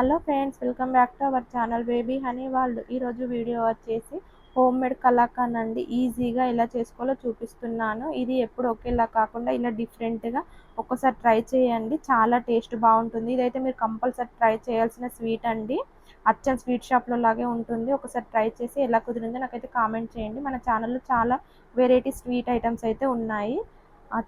Hello friends welcome back to our channel baby honey వాళ్ళు ఈరోజు video వచ్చేసి home made కలాకాన్ అండి. ఈజీగా ఎలా చేసుకోవాలో చూపిస్తున్నాను. ఇది ఎప్పుడు ఒకేలా కాకుండా ఇలా డిఫరెంట్గా ఒక్కసారి ట్రై చేయండి. చాలా టేస్ట్ బాగుంటుంది. ఇదైతే మీరు కంపల్సరీ ట్రై చేయాల్సిన స్వీట్ అండి. అచ్చం స్వీట్ షాప్లో లాగే ఉంటుంది. ఒకసారి ట్రై చేసి ఎలా కుదిరిందో నాకైతే కామెంట్ చేయండి. మన ఛానల్లో చాలా వెరైటీ స్వీట్ ఐటమ్స్ అయితే ఉన్నాయి.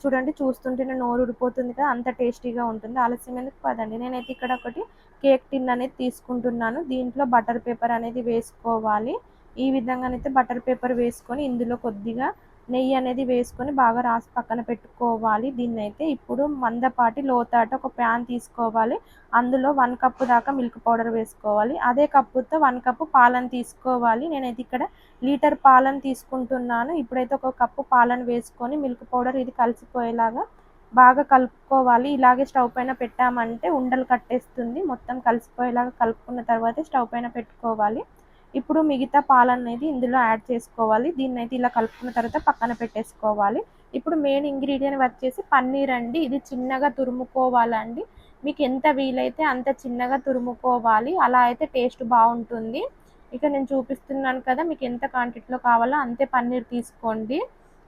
చూడండి చూస్తుంటేనే నోరు ఊడిపోతుంది కదా అంత టేస్టీగా ఉంటుంది. ఆలస్యం ఎందుకు పదండి నేనైతే ఇక్కడ ఒకటి కేక్ టిన్ అనేది తీసుకుంటున్నాను. దీంట్లో బటర్ పేపర్ అనేది వేసుకోవాలి. ఈ విధంగానైతే బటర్ పేపర్ వేసుకొని ఇందులో కొద్దిగా నెయ్యి అనేది వేసుకొని బాగా రాసి పక్కన పెట్టుకోవాలి. దీన్ని అయితే ఇప్పుడు మందపాటి లోతాట ఒక ప్యాన్ తీసుకోవాలి. అందులో వన్ కప్పు దాకా మిల్క్ పౌడర్ వేసుకోవాలి. అదే కప్పుతో వన్ కప్పు పాలను తీసుకోవాలి. నేనైతే ఇక్కడ లీటర్ పాలను తీసుకుంటున్నాను. ఇప్పుడైతే ఒక కప్పు పాలను వేసుకొని మిల్క్ పౌడర్ ఇది కలిసిపోయేలాగా బాగా కలుపుకోవాలి. ఇలాగే స్టవ్ పైన పెట్టామంటే ఉండలు కట్టేస్తుంది. మొత్తం కలిసిపోయేలాగా కలుపుకున్న తర్వాత స్టవ్ పైన పెట్టుకోవాలి. ఇప్పుడు మిగతా పాలనేది ఇందులో యాడ్ చేసుకోవాలి. దీన్ని అయితే ఇలా కలుపుకున్న తర్వాత పక్కన పెట్టేసుకోవాలి. ఇప్పుడు మెయిన్ ఇంగ్రీడియంట్ వచ్చేసి పన్నీర్ అండి. ఇది చిన్నగా తురుముకోవాలండి. మీకు ఎంత వీలైతే అంత చిన్నగా తురుముకోవాలి. అలా అయితే టేస్ట్ బాగుంటుంది. ఇక నేను చూపిస్తున్నాను కదా మీకు ఎంత క్వాంటిటీలో కావాలో అంతే పన్నీర్ తీసుకోండి.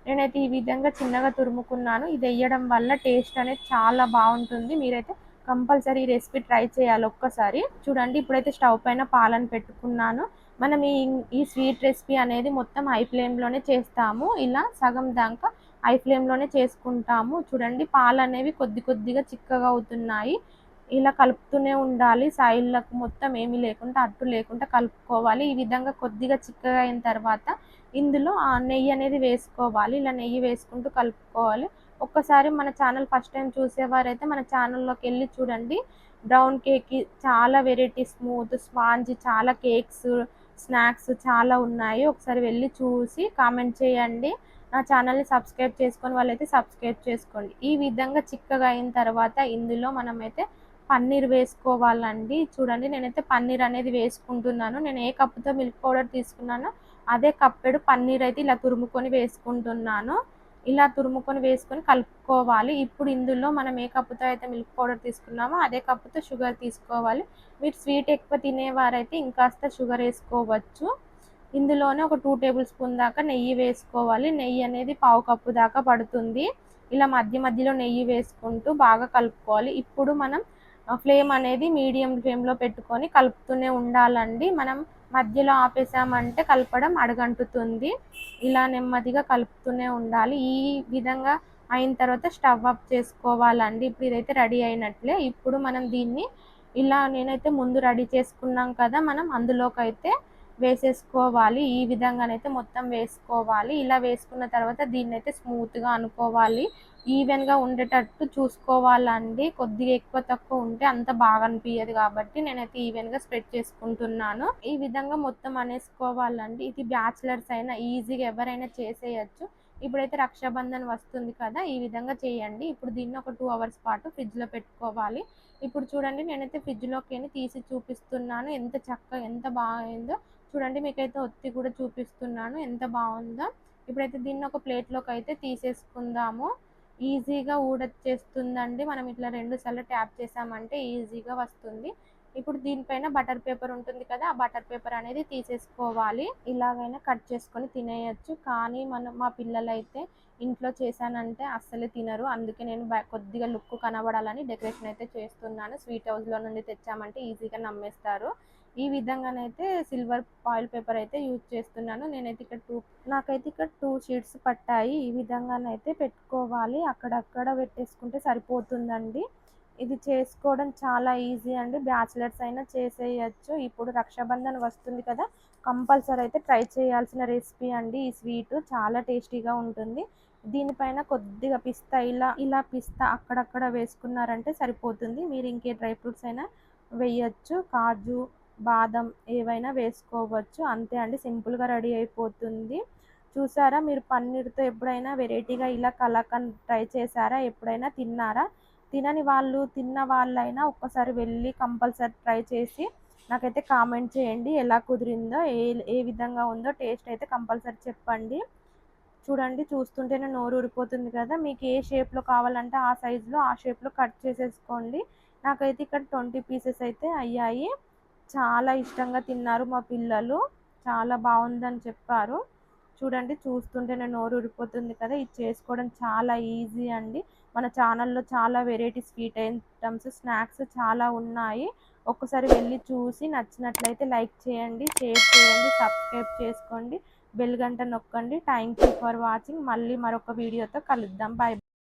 నేనైతే ఈ విధంగా చిన్నగా తురుముకున్నాను. ఇది వేయడం వల్ల టేస్ట్ అనేది చాలా బాగుంటుంది. మీరైతే కంపల్సరీ ఈ రెసిపీ ట్రై చేయాలి ఒక్కసారి. చూడండి ఇప్పుడైతే స్టవ్ పైన పాలను పెట్టుకున్నాను. మనం ఈ ఈ స్వీట్ రెసిపీ అనేది మొత్తం హై ఫ్లేమ్లోనే చేస్తాము. ఇలా సగం దాకా హై ఫ్లేమ్లోనే చేసుకుంటాము. చూడండి పాలు అనేవి కొద్ది కొద్దిగా చిక్కగా అవుతున్నాయి. ఇలా కలుపుతూనే ఉండాలి. సైడ్లకు మొత్తం ఏమీ లేకుండా అట్టు లేకుండా కలుపుకోవాలి. ఈ విధంగా కొద్దిగా చిక్కగా అయిన తర్వాత ఇందులో ఆ నెయ్యి అనేది వేసుకోవాలి. ఇలా నెయ్యి వేసుకుంటూ కలుపుకోవాలి. ఒక్కసారి మన ఛానల్ ఫస్ట్ టైం చూసేవారైతే మన ఛానల్లోకి వెళ్ళి చూడండి. బ్రౌన్ కేక్ చాలా వెరైటీ స్మూత్ స్పాంజ్ చాలా కేక్స్ స్నాక్స్ చాలా ఉన్నాయి. ఒకసారి వెళ్ళి చూసి కామెంట్ చేయండి. నా ఛానల్ని సబ్స్క్రైబ్ చేసుకొని వాళ్ళైతే సబ్స్క్రైబ్ చేసుకోండి. ఈ విధంగా చిక్కగా అయిన తర్వాత ఇందులో మనమైతే పన్నీర్ వేసుకోవాలండి. చూడండి నేనైతే పన్నీర్ అనేది వేసుకుంటున్నాను. నేను ఏ కప్పుతో మిల్క్ పౌడర్ తీసుకున్నానో అదే కప్పెడు పన్నీర్ అయితే ఇలా తురుముకొని వేసుకుంటున్నాను. ఇలా తురుముకొని వేసుకొని కలుపుకోవాలి. ఇప్పుడు ఇందులో మనం ఏ కప్పుతో అయితే మిల్క్ పౌడర్ తీసుకున్నామో అదే కప్పుతో షుగర్ తీసుకోవాలి. మీరు స్వీట్ ఎక్కువ తినేవారైతే ఇంకాస్త షుగర్ వేసుకోవచ్చు. ఇందులోనే ఒక టూ టేబుల్ స్పూన్ దాకా నెయ్యి వేసుకోవాలి. నెయ్యి అనేది పావు కప్పు దాకా పడుతుంది. ఇలా మధ్య మధ్యలో నెయ్యి వేసుకుంటూ బాగా కలుపుకోవాలి. ఇప్పుడు మనం ఫ్లేమ్ అనేది మీడియం ఫ్లేమ్లో పెట్టుకొని కలుపుతూనే ఉండాలండి. మనం మధ్యలో ఆపేసామంటే కలపడం అడగంటుతుంది. ఇలా నెమ్మదిగా కలుపుతూనే ఉండాలి. ఈ విధంగా అయిన తర్వాత స్టవ్ ఆఫ్ చేసుకోవాలండి. ఇప్పుడు ఇదైతే రెడీ అయినట్లే. ఇప్పుడు మనం దీన్ని ఇలా నేనైతే ముందు రెడీ చేసుకున్నాం కదా మనం అందులోకి అయితే వేసేసుకోవాలి. ఈ విధంగానైతే మొత్తం వేసుకోవాలి. ఇలా వేసుకున్న తర్వాత దీన్ని అయితే స్మూత్గా అనుకోవాలి. ఈవెన్గా ఉండేటట్టు చూసుకోవాలండి. కొద్దిగా ఎక్కువ తక్కువ ఉంటే అంత బాగా అనిపించదు కాబట్టి నేనైతే ఈవెన్గా స్ప్రెడ్ చేసుకుంటున్నాను. ఈ విధంగా మొత్తం అనేసుకోవాలండి. ఇది బ్యాచిలర్స్ అయినా ఈజీగా ఎవరైనా చేసేయచ్చు. ఇప్పుడైతే రక్షాబంధన్ వస్తుంది కదా ఈ విధంగా చేయండి. ఇప్పుడు దీన్ని ఒక టూ అవర్స్ పాటు ఫ్రిడ్జ్లో పెట్టుకోవాలి. ఇప్పుడు చూడండి నేనైతే ఫ్రిడ్జ్లోకి తీసి చూపిస్తున్నాను. ఎంత చక్కగా ఎంత బాగైందో చూడండి మీకైతే ఒత్తి కూడా చూపిస్తున్నాను. ఎంత బాగుందో. ఇప్పుడైతే దీన్ని ఒక ప్లేట్లోకి అయితే తీసేసుకుందాము. ఈజీగా ఊడొచ్చేస్తుందండి. మనం ఇట్లా రెండు సార్లు ట్యాప్ చేసామంటే ఈజీగా వస్తుంది. ఇప్పుడు దీనిపైన బటర్ పేపర్ ఉంటుంది కదా ఆ బటర్ పేపర్ అనేది తీసేసుకోవాలి. ఇలాగైనా కట్ చేసుకొని తినేయచ్చు. కానీ మనం మా పిల్లలైతే ఇంట్లో చేశానంటే అస్సలే తినరు. అందుకే నేను కొద్దిగా లుక్ కనబడాలని డెకరేషన్ అయితే చేస్తున్నాను. స్వీట్ హౌస్లో నుండి తెచ్చామంటే ఈజీగా నమ్మేస్తారు. ఈ విధంగానైతే సిల్వర్ ఆయిల్ పేపర్ అయితే యూజ్ చేస్తున్నాను. నేనైతే ఇక్కడ టూ నాకైతే ఇక్కడ టూ షీట్స్ పట్టాయి. ఈ విధంగానైతే పెట్టుకోవాలి. అక్కడక్కడ పెట్టేసుకుంటే సరిపోతుందండి. ఇది చేసుకోవడం చాలా ఈజీ అండి. బ్యాచిలర్స్ అయినా చేసేయచ్చు. ఇప్పుడు రక్షాబంధన్ వస్తుంది కదా కంపల్సరీ అయితే ట్రై చేయాల్సిన రెసిపీ అండి. ఈ స్వీట్ చాలా టేస్టీగా ఉంటుంది. దీనిపైన కొద్దిగా పిస్తా ఇలా ఇలా పిస్తా అక్కడక్కడ వేసుకున్నారంటే సరిపోతుంది. మీరు ఇంకే డ్రై ఫ్రూట్స్ అయినా వేయచ్చు. కాజు బాదం ఏవైనా వేసుకోవచ్చు. అంతే అండి. సింపుల్గా రెడీ అయిపోతుంది. చూసారా? మీరు పన్నీర్తో ఎప్పుడైనా వెరైటీగా ఇలా కలాకండ్ ట్రై చేశారా? ఎప్పుడైనా తిన్నారా? తినని వాళ్ళు తిన్న వాళ్ళైనా ఒక్కసారి వెళ్ళి కంపల్సరీ ట్రై చేసి నాకైతే కామెంట్ చేయండి. ఎలా కుదిరిందో ఏ ఏ విధంగా ఉందో టేస్ట్ అయితే కంపల్సరీ చెప్పండి. చూడండి చూస్తుంటేనే నోరు ఊరిపోతుంది కదా! మీకు ఏ షేప్లో కావాలంటే ఆ సైజులో ఆ షేప్లో కట్ చేసేసుకోండి. నాకైతే ఇక్కడ ట్వంటీ పీసెస్ అయితే అయ్యాయి. చాలా ఇష్టంగా తిన్నారు మా పిల్లలు. చాలా బాగుందని చెప్పారు. చూడండి చూస్తుంటేనే నోరు ఊరిపోతుంది కదా. ఇది చేసుకోవడం చాలా ఈజీ అండి. మన ఛానల్లో చాలా వెరైటీ స్వీట్ ఐటమ్స్ స్నాక్స్ చాలా ఉన్నాయి. ఒక్కసారి వెళ్ళి చూసి నచ్చినట్లయితే లైక్ చేయండి షేర్ చేయండి సబ్స్క్రైబ్ చేసుకోండి. బెల్ గంట నొక్కండి. Thank you for watching. మళ్ళీ మరొక వీడియోతో కలుద్దాం. బాయ్